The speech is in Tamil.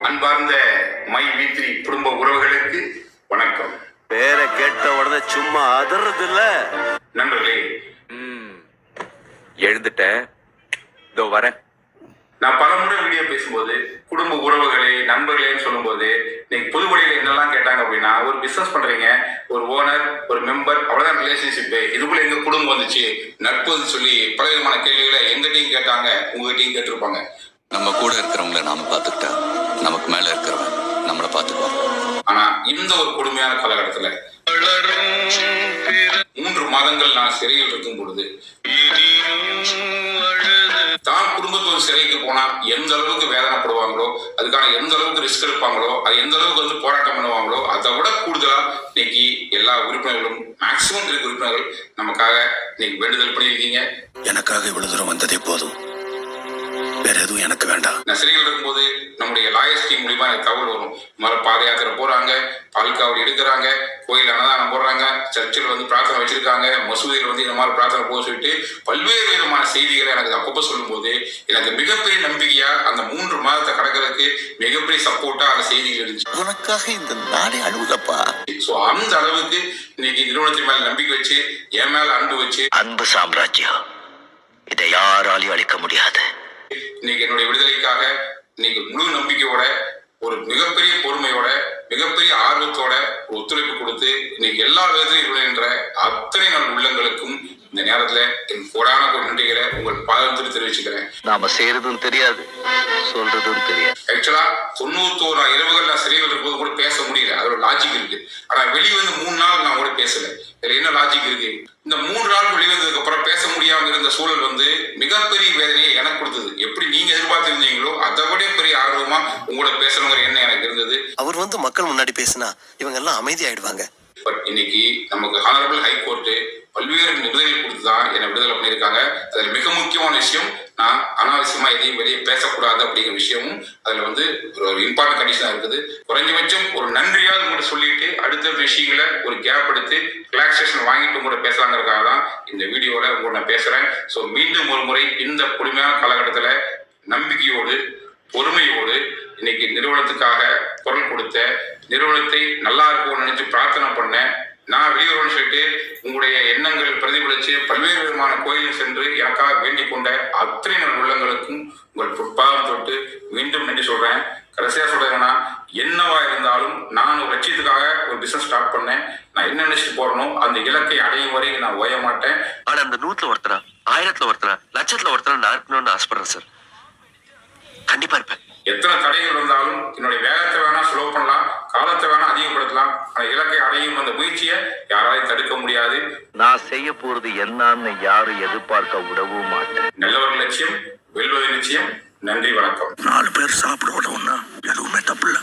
அன்பார்ந்த மை வீத்ரி குடும்ப உறவுகளுக்கு வணக்கம். பேரை கேட்ட உடனே சும்மா அதறது இல்ல நண்பர்களே எழுந்துட்டேன். இதோ வரேன். நான் பல முறை வீடியோ பேசும்போது குடும்ப உறவுகளே நண்பர்களேன்னு சொல்லும்போது இன்னைக்கு புதுமொழியில என்னெல்லாம் கேட்டாங்க அப்படின்னா ஒரு பிசினஸ் பண்றீங்க ஒரு ஓனர் ஒரு மெம்பர் அவ்வளவுதான் ரிலேஷன்ஷிப் இதுக்குள்ள எங்க குடும்பம் வந்துச்சு? நட்பு வந்து சொல்லி பல விதமான கேள்விகளை எங்கிட்டையும் கேட்டாங்க உங்ககிட்டயும் கேட்டிருப்பாங்க. நம்ம கூட இருக்கிறவங்கள நாம பார்த்துக்கிட்டா? நமக்கு மேல இருக்கிறவன் நம்மளை பார்த்துக்குவான். ஆனா இந்த ஒரு கொடுமையான காலகட்டத்துல மூன்று மாதங்கள் நான் சிறையில் இருக்கும் பொழுது தான் குடும்பத்தோட சிறைக்கு போனா எந்த அளவுக்கு வேதனைப்படுவாங்களோ அதுக்கான எந்த அளவுக்கு ரிஸ்க் எடுப்பாங்களோ அது எந்த அளவுக்கு வந்து போராட்டம் பண்ணுவாங்களோ அதை விட கூடுதலா இன்னைக்கு எல்லா உறுப்பினர்களும் மேக்சிமம் இருக்க உறுப்பினர்கள் நமக்காக இன்னைக்கு வேண்டுதல் பண்ணியிருக்கீங்க. எனக்காக இவ்வளவு தூரம் வந்ததே போதும். எதுவும் எனக்கு வேண்டாம். நான் சிறையில் இருக்கும்போது நம்முடைய லாயர்ஸ் டீம் மூலியமா எனக்கு தகவல் வரும். மாதிரி பாத யாத்திரை போறாங்க பால்காவடி எடுக்கிறாங்க கோயில் அன்னதானம் போடுறாங்க சர்ச்சில் வந்து பிரார்த்தனை வச்சிருக்காங்க மசூதியில் வந்து இந்த மாதிரி பிரார்த்தனை போக சொல்லிட்டு பல்வேறு விதமான செய்திகளை எனக்கு அப்பப்போ சொல்லும்போது எனக்கு மிகப்பெரிய நம்பிக்கையா அந்த மூன்று மாதத்தை கடக்கிறதுக்கு மிகப்பெரிய சப்போர்ட்டா அந்த செய்திகள் இருந்துச்சு. உனக்காக இந்த நாடே அழுகுதப்பா ஸோ அந்த அளவுக்கு இன்னைக்கு நிறுவனத்தின் மேல நம்பிக்கை வச்சு என் மேல அன்பு வச்சு அன்பு சாம்ராஜ்யம். இதை யாராலையும் அழிக்க முடியாது. இன்னைக்கு என்னுடைய விடுதலைக்காக இன்னைக்கு முழு நம்பிக்கையோட ஒரு மிகப்பெரிய பொறுமையோட மிகப்பெரிய ஆர்வத்தோட ஒரு ஒத்துழைப்பு கொடுத்து இன்னைக்கு எல்லா விதத்திலும் இருக்கின்ற அத்தனை நாள் உள்ளங்களுக்கும் இந்த நேரத்துல என் கோடான ஒரு நன்றிகளை உங்கள் பாதத்தில் தெரிவிச்சுக்கிறேன். நாம செய்யறதும் தெரியாது சொல்றதும் தெரியாது. ஆக்சுவலா தொண்ணூத்தோரா இரவுகள் நான் சிறையில் இருக்கும்போது கூட பேச முடியல. அதோட லாஜிக் இருக்கு. ஆனா வெளியே வந்து மூணு நாள் நான் கூட பேசல. இதுல என்ன லாஜிக் இருக்கு இந்த மூன்று நாள் வெளிவந்ததுக்கு அப்புறம் பேச முடியாம இருந்த சூழல் வந்து மிகப்பெரிய வேதனையை எனக்கு கொடுத்தது. எப்படி நீங்க எதிர்பார்த்திருந்தீங்களோ அதை விட பெரிய ஆர்வமா உங்களோட பேசணுங்கிற எண்ணம் எனக்கு இருந்தது. அவர் வந்து மக்கள் முன்னாடி பேசினா இவங்க எல்லாம் அமைதியாயிடுவாங்க. பட் இன்னைக்கு நமக்கு ஹானரபிள் ஹைகோர்ட் பல்வேறு விடுதலை கொடுத்து தான் என்னை விடுதலை பண்ணியிருக்காங்க. அதில் மிக முக்கியமான விஷயம் நான் அனாவசியமா எதையும் வெளியே பேசக்கூடாது அப்படிங்கிற விஷயமும் அதில் வந்து ஒரு இம்பார்ட்டன்ட் கண்டிஷனாக இருக்குது. குறைஞ்சபட்சம் ஒரு நன்றியாவது உங்கள்கிட்ட சொல்லிட்டு அடுத்த விஷயங்களை ஒரு கேப் எடுத்து ரிலாக்ஸேஷன் வாங்கிட்டு கூட பேசலாங்கிறதுக்காக தான் இந்த வீடியோவில் உங்கள்கிட்ட நான் பேசுகிறேன் ஸோ மீண்டும் ஒரு முறை இந்த கொடுமையான காலகட்டத்தில் நம்பிக்கையோடு பொறுமையோடு இன்னைக்கு நிறுவனத்துக்காக குரல் கொடுத்த நிறுவனத்தை நல்லா இருக்கும்னு நினைச்சு பிரார்த்தனை பண்ணேன் நான் வெளியுறவுன்னு சொல்லிட்டு உங்களுடைய எண்ணங்கள் பிரதிபலித்து பல்வேறு விதமான கோயிலில் சென்று எனக்காக வேண்டிக் கொண்ட அத்தனை நல் உள்ளங்களுக்கும் உங்கள் புட்பாதம் தொட்டு மீண்டும் நன்றி சொல்கிறேன் கடைசியாக சொல்கிறேன்னா என்னவா இருந்தாலும் நான் ஒரு லட்சியத்துக்காக ஒரு பிசினஸ் ஸ்டார்ட் பண்ணேன். நான் என்ன நினைச்சிட்டு போறனோ அந்த இலக்கை அடையும் வரை நான் ஓய மாட்டேன். ஆனால் அந்த நூற்றில் ஒருத்தரா ஆயிரத்துல ஒருத்தரா லட்சத்துல ஒருத்தரா நான் இருக்கணும்னு ஆசைப்படுறேன் சார் கண்டிப்பா இருப்பேன். எத்தனை தடைகள் வந்தாலும் என்னுடைய வேகத்தை வேணா ஸ்லோ பண்ணலாம் காலத்தை வேணா அதிகப்படுத்தலாம். அந்த இலக்கை அடையும் அந்த முயற்சியை யாராலையும் தடுக்க முடியாது. நான் செய்ய போறது என்னன்னு யாரும் எதிர்பார்க்க விடவும் மாட்டேன். நல்லவர் லட்சியம் வெல்வது நிச்சயம். நன்றி வணக்கம். நாலு பேர் சாப்பிட உதவுன்னா எதுவுமே தப்பு இல்லை.